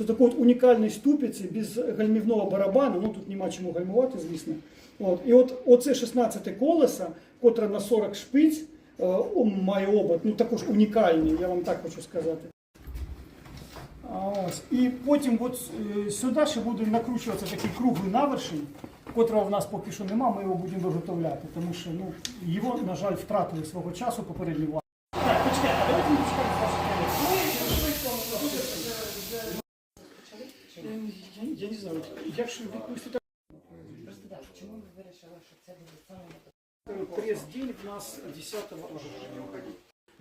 Це такий от унікальний ступиці без гальмівного барабану, ну тут нема чому гальмувати, звісно. От. І от оце 16 колеса, котре на 40 шпиць, е, має обод, ну також унікальний, я вам так хочу сказати. Ось. І потім от е, сюди ще буде накручуватися такий круглий навершень, котрого в нас поки що нема, ми його будемо виготовляти, тому що ну, його, на жаль, втратили свого часу попередні. Так, почекайте, давайте ми почекаємо Я, я не знаю, якщо відповісти так, Просто так, чому ви вирішили, що це буде саме прес-день в нас 10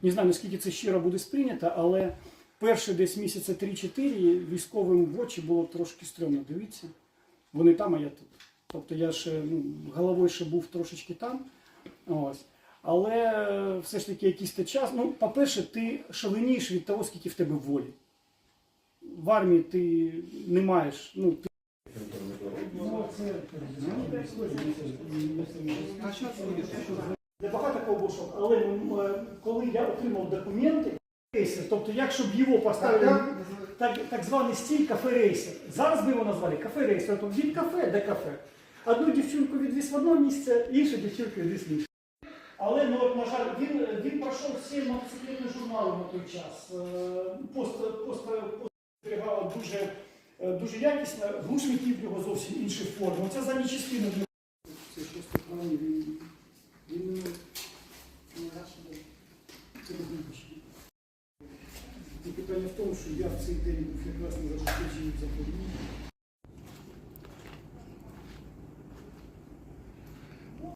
Не знаю, наскільки це щиро буде сприйнято, але перші десь місяця 3-4 військовим в очі було трошки стрьомно. Дивіться, вони там, а я тут. Тобто я ще ну, головою ще був трошечки там. Ось. Але е, все ж таки якийсь час. Ну, по-перше, ти шаленієш від того, скільки в тебе волі. В армії ти не маєш. Ну, ти... Для багато кого був шок, але е, коли я отримав документи, рейсер, тобто як щоб його поставили так, так званий стиль кафе рейсер. Зараз би його назвали кафе рейсер, тобто від кафе до кафе. Одну дівчинку відвіз в одне місце, іншу дівчинку відвіз в інше. Але ну, от, на жаль, він, він пройшов всі мотоциклетні журнали на той час. Е, Пост, пост, пост зберігала дуже, е, дуже якісно, глушників його зовсім інші форми. Оце задні частини. Це щось таке, він, не це. І питання в тому, що я в цей день був якраз на зашкодженні в Запоріжжі.